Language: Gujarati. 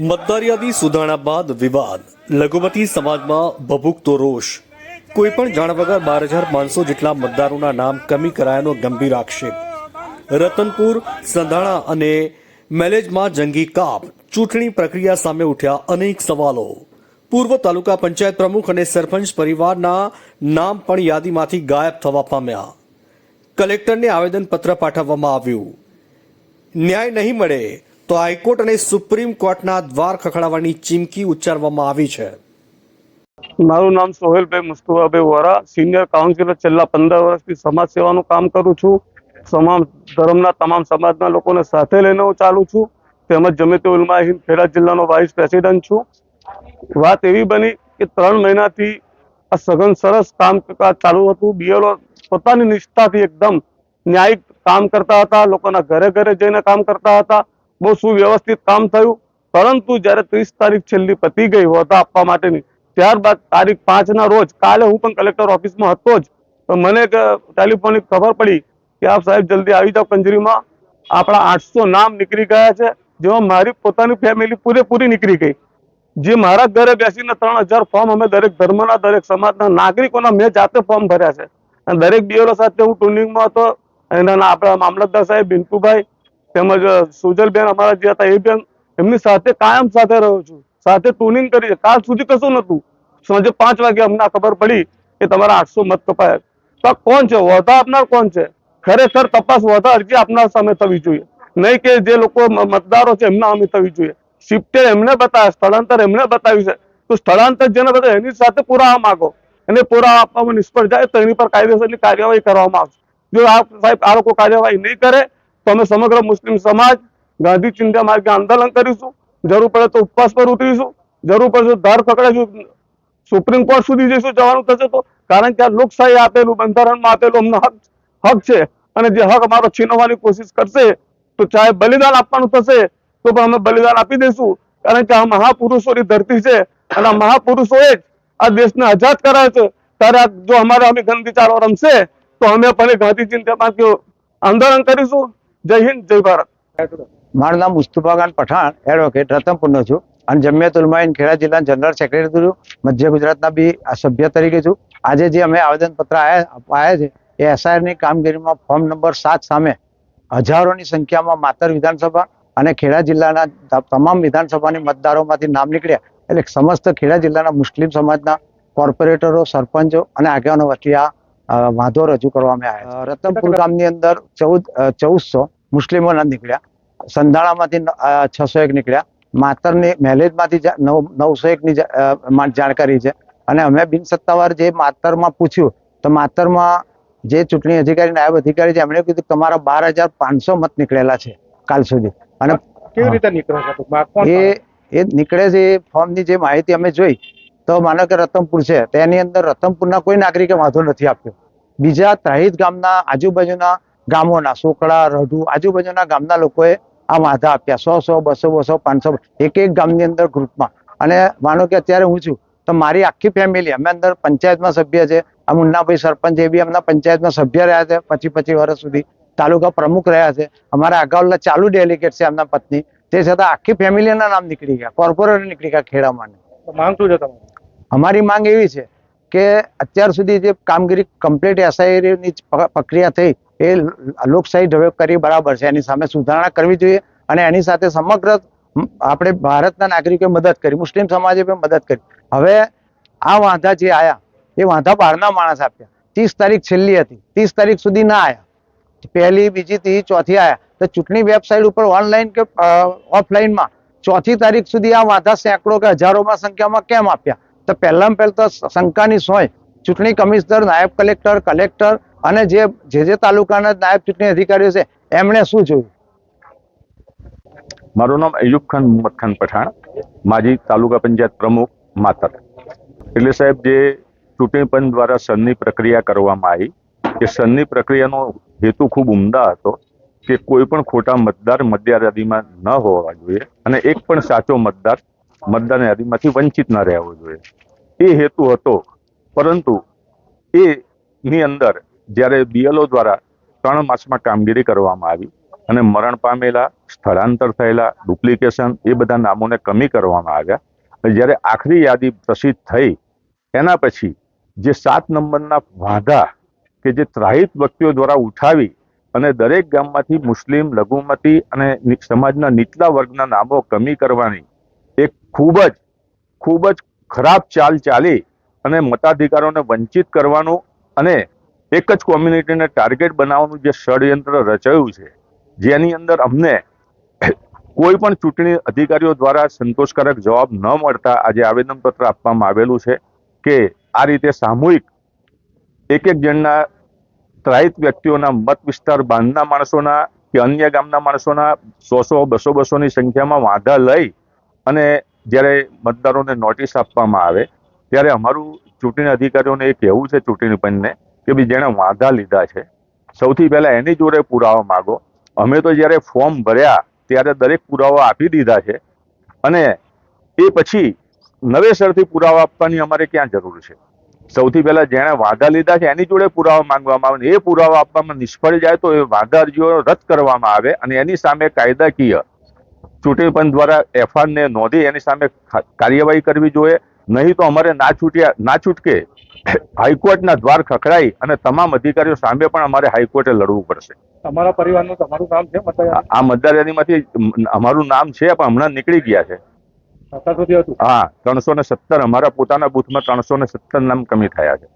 મતદાર યાદી સુધારણા બાદ વિવાદ. લઘુમતી સમાજમાં ભભૂકતો રોષ. કોઈ પણ જાણ વગર બાર હજાર પાંચસો જેટલા મતદારોના નામ કમી કરાયાનો ગંભીર આક્ષેપ. રતનપુર, સંધાણા અને મેલેજમાં જંગી કાપ. ચૂંટણી પ્રક્રિયા સામે ઉઠ્યા અનેક સવાલો. પૂર્વ તાલુકા પંચાયત પ્રમુખ અને સરપંચ પરિવારના નામ પણ યાદીમાંથી ગાયબ થવા પામ્યા. કલેક્ટરને આવેદનપત્ર પાઠવવામાં આવ્યું. ન્યાય નહીં મળે. તો હાઈકોર્ટ અને સુપ્રીમ કોર્ટના દ્વાર ખખડાવવાની ચીમકી ઉચ્ચારવામાં આવી છે. મારું નામ સોહેલભાઈ મુસ્તુફાભાઈ વોરા, સિનિયર કાઉન્સિલર છેલ્લા પંદર વર્ષથી સમાજ સેવાનું કામ કરું છું. તમામ ધર્મના તમામ સમાજના લોકોને સાથે લઈને હું ચાલુ છું. તેમજ જમિત ઉલમા હિન્દ ખેડા જિલ્લાનો વાઇસ પ્રેસિડન્ટ છું. વાત એવી બની કે ત્રણ મહિનાથી આ સઘન સરસ કામ ચાલુ હતું. બીએલઓ પોતાની નિષ્ઠાથી એકદમ ન્યાયિક કામ કરતા હતા. લોકોના ઘરે ઘરે જઈને કામ કરતા હતા. બહુ સુવ્યવસ્થિત કામ થયું. પરંતુ જ્યારે ત્રીસ તારીખ છેલ્લી પતી ગઈ હોતા આપવા માટેની, ત્યારબાદ તારીખ પાંચ ના રોજ, કાલે હું પણ કલેક્ટર ઓફિસમાં હતો જ, તો મને એક ટેલિફોનિક ખબર પડી કે આપ સાહેબ જલ્દી આવી જાઓ કંજરીમાં. આપણા આઠસો નામ નીકળી ગયા છે, જેમાં મારી પોતાની ફેમિલી પૂરેપૂરી નીકળી ગઈ. જે મારા ઘરે બેસીને ત્રણ હજાર ફોર્મ અમે દરેક ધર્મના, દરેક સમાજના નાગરિકોના મેં જાતે ફોર્મ ભર્યા છે. અને દરેક બીએલઓ સાથે હું ટુનિંગમાં હતો. એના આપણા મામલતદાર સાહેબ, બિન્ટુભાઈ તેમજ સુજલબેન અમારા જે હતા, એ બેન એમની સાથે કાયમ સાથે રહ્યો છું. સાથે ટુનિંગ કરી કાલ સુધી કશું નતું સાંજે પાંચ વાગે અમને ખબર પડી કે તમારા આઠસો મત કપાયા. તો કોણ છે? વોધા આપનાર કોણ છે? ખરેખર તપાસ વોધા અરજી આપનાર સામે થવી જોઈએ. નહીં કે જે લોકો મતદારો છે, એમના સામે થવી જોઈએ. શિફ્ટે એમને બતાવ્યા સ્થળાંતર એમને બતાવ્યું છે. તો સ્થળાંતર જેને બતાવ્યું એની સાથે પુરાવા માગો. એને પુરાવા આપવામાં નિષ્ફળ જાય, તો એની પર કાયદેસરની કાર્યવાહી કરવામાં આવશે. જો આ સાહેબ, આ લોકો કાર્યવાહી નહીં કરે તો અમે સમગ્ર મુસ્લિમ સમાજ ગાંધી ચિંતા માર્ગે આંદોલન કરીશું. જરૂર પડે તો ઉપવાસ પર ઉતરીશું. જરૂર પડશે ધાર પકડાઈશું. સુપ્રીમ કોર્ટ સુધી જઈશું, જવાનું થશે તો. કારણ કે આ લોકશાહી આપેલું, બંધારણમાં આપેલું અમને હક હક છે. અને જે હક અમારો છીનવવાની કોશિશ કરશે, તો ચાહે બલિદાન આપવાનું થશે, તો પણ અમે બલિદાન આપી દઈશું. કારણ કે આ મહાપુરુષોની ધરતી છે. અને આ મહાપુરુષોએ જ આ દેશને આઝાદ કરાયો છે. ત્યારે જો અમારે અમે ગંદી ચાલો રમશે, તો અમે પણ ગાંધી ચિંતામાં આંદોલન કરીશું. જય હિન્દ જય ભારત. મારું નામ મુસ્તુફા ખાન પઠાણ એડવોકેટ રતનપુરનો છું. અને જમિયત ઉલમાઈન ખેડા જિલ્લાના જનરલ સેક્રેટરી છું. મધ્ય ગુજરાતના બી સભ્ય તરીકે છું. આજે જે અમે આવેદનપત્ર આવ્યા છે એ એસઆઈઆરની કામગીરીમાં ફોર્મ નંબર સાત સામે હજારોની સંખ્યામાં માતર વિધાનસભા અને ખેડા જિલ્લાના તમામ વિધાનસભાની મતદારોમાંથી નામ નીકળ્યા. એટલે સમસ્ત ખેડા જિલ્લાના મુસ્લિમ સમાજના કોર્પોરેટરો સરપંચો અને આગેવાનો વચ્ચે આ વાંધો રજૂ કરવામાં આવ્યા. રતનપુર ગામની અંદર ચૌદ ચૌદસો મુસ્લિમોના નીકળ્યા. સંધાણામાંથી છસો એક નીકળ્યા. માતરની મહેલેજમાંથી નવસો એકની જાણકારી છે. અને અમે બિન સત્તાવાર જે માતરમાં પૂછ્યું તો માતરમાં જે ચૂંટણી અધિકારી નાયબ અધિકારી છે એમણે કીધું તમારા બાર હજાર પાંચસો મત નીકળેલા છે કાલ સુધી. અને કેવી રીતે નીકળે છે? એ એ નીકળે છે એ ફોર્મની જે માહિતી અમે જોઈ તો માનો કે રતનપુર છે તેની અંદર રતનપુરના કોઈ નાગરિકે વાંધો નથી આપ્યો. બીજા ત્રાહિત ગામના આજુબાજુના ગામોના સોકડા રઢુ આજુબાજુના ગામના લોકોએ આ વાંધા આપ્યા. સો સો બસો બસો પાંચસો એક એક ગામની અંદર ગ્રુપમાં અને માનો કે અત્યારે હું છું તો મારી આખી ફેમિલી અમે અંદર પંચાયતમાં સભ્ય છે. આ મુન્નાભાઈ સરપંચ એ બી એમના પંચાયતમાં સભ્ય રહ્યા છે પચી પચી વર્ષ સુધી. તાલુકા પ્રમુખ રહ્યા છે. અમારા અગાઉના ચાલુ ડેલિગેટ છે એમના પત્ની. તે છતાં આખી ફેમિલીના નામ નીકળી ગયા. કોર્પોરેટર નીકળી ગયા ખેડામાં. માંગ શું છે તમારી? અમારી માંગ એવી છે કે અત્યાર સુધી જે કામગીરી કમ્પ્લીટ એસઆઈની પ્રક્રિયા થઈ એ લોકશાહી ઢબે કરી બરાબર છે. એની સામે સુધારણા કરવી જોઈએ અને એની સાથે સમગ્ર આપણે ભારતના નાગરિકોએ મદદ કરી, મુસ્લિમ સમાજે પણ મદદ કરી. હવે આ વાંધા જે આયા, એ વાંધા બહારના માણસ આપ્યા. ત્રીસ તારીખ છેલ્લી હતી. ત્રીસ તારીખ સુધી ના આયા. પહેલી, બીજી, ત્રીજી, ચોથી આવ્યા તો ચૂંટણી વેબસાઇટ ઉપર ઓનલાઈન કે ઓફલાઈનમાં ચોથી તારીખ સુધી આ વાંધા સેંકડો કે હજારોમાં સંખ્યામાં કેમ આપ્યા? તો પહેલામાં પહેલા તો શંકાની સોય. ચૂંટણી કમિશનર, નાયબ કલેક્ટર કલેક્ટર અને જે જે જે તાલુકાના નાયબ ચૂંટણી અધિકારીઓ છે, એમણે શું જોયું? મારું નામ અયુબ ખાન મોહમ્મદ ખાન પઠાણ, માજી તાલુકા પંચાયત પ્રમુખ માતર. એટલે સાહેબ, જે ચૂંટણી પંચ દ્વારા સનની પ્રક્રિયા કરવામાં આવી કે સનની પ્રક્રિયાનો હેતુ ખૂબ ઉમદા હતો કે કોઈ પણ ખોટા મતદાર મતદાર યાદીમાં ન હોવા જોઈએ અને એક પણ સાચો મતદાર મતદાર યાદીમાંથી વંચિત ન રહેવો જોઈએ. એ હેતુ હતો, પરંતુ એની અંદર જ્યારે બીએલઓ દ્વારા ત્રણ માસમાં કામગીરી કરવામાં આવી અને મરણ પામેલા, સ્થળાંતર થયેલા, ડુપ્લિકેશન એ બધા નામોને કમી કરવામાં આવ્યા જ્યારે આખરી યાદી પ્રસિદ્ધ થઈ, એના પછી જે સાત નંબરના વાંધા કે જે ત્રાહિત વ્યક્તિઓ દ્વારા ઉઠાવી અને દરેક ગામમાંથી મુસ્લિમ, લઘુમતી અને સમાજના નીચલા વર્ગના નામો કમી કરવાની એક ખૂબ જ ખૂબ જ ખરાબ ચાલ ચાલી અને મતાધિકારોને વંચિત કરવાનું અને એક જ કોમ્યુનિટીને ટાર્ગેટ બનાવવાનું જે ષડયંત્ર રચાયું છે, જેની અંદર અમને કોઈ પણ ચૂંટણી અધિકારીઓ દ્વારા સંતોષકારક જવાબ ન મળતા આજે આવેદનપત્ર આપવામાં આવેલું છે કે આ રીતે સામૂહિક એક એક જણના ત્રાહિત વ્યક્તિઓના મત વિસ્તાર બાંધના માણસોના કે અન્ય ગામના માણસોના સો સો બસો બસોની સંખ્યામાં વાંધા લઈ અને જ્યારે મતદારોને નોટિસ આપવામાં આવે, ત્યારે અમારું ચૂંટણી અધિકારીઓને એ કહેવું છે, ચૂંટણી પંચને કે ભાઈ જેણે વાંધા લીધા છે. સૌથી પહેલાં એની જોડે પુરાવા માગો. અમે તો જ્યારે ફોર્મ ભર્યા ત્યારે દરેક પુરાવા આપી દીધા છે. અને એ પછી નવેસરથી પુરાવા આપવાની અમારે ક્યાં જરૂર છે? સૌથી પહેલા જેણે વાંધા લીધા છે એની જોડે પુરાવા માંગવામાં આવે એ પુરાવા આપવામાં નિષ્ફળ જાય તો એ વાંધા અરજીઓ રદ કરવામાં આવે અને એની સામે કાયદાકીય ચૂંટણી પંચ દ્વારા ને નોંધી એની સામે કાર્યવાહી કરવી જોઈએ. નહીં તો અમારે ના છૂટ્યા, ના છૂટકે હાઈકોર્ટના દ્વાર ખખડાઈ અને તમામ અધિકારીઓ સામે પણ અમારે હાઈકોર્ટે લડવું પડશે. તમારા પરિવારનું તમારું નામ છે આ- મતદાર યાદીમાંથી અમારું નામ છે પણ હમણાં નીકળી ગયા છે. હા ત્રણસો ને સત્તર અમારા પોતાના બુથમાં ત્રણસો ને સત્તર નામ કમી થયા છે.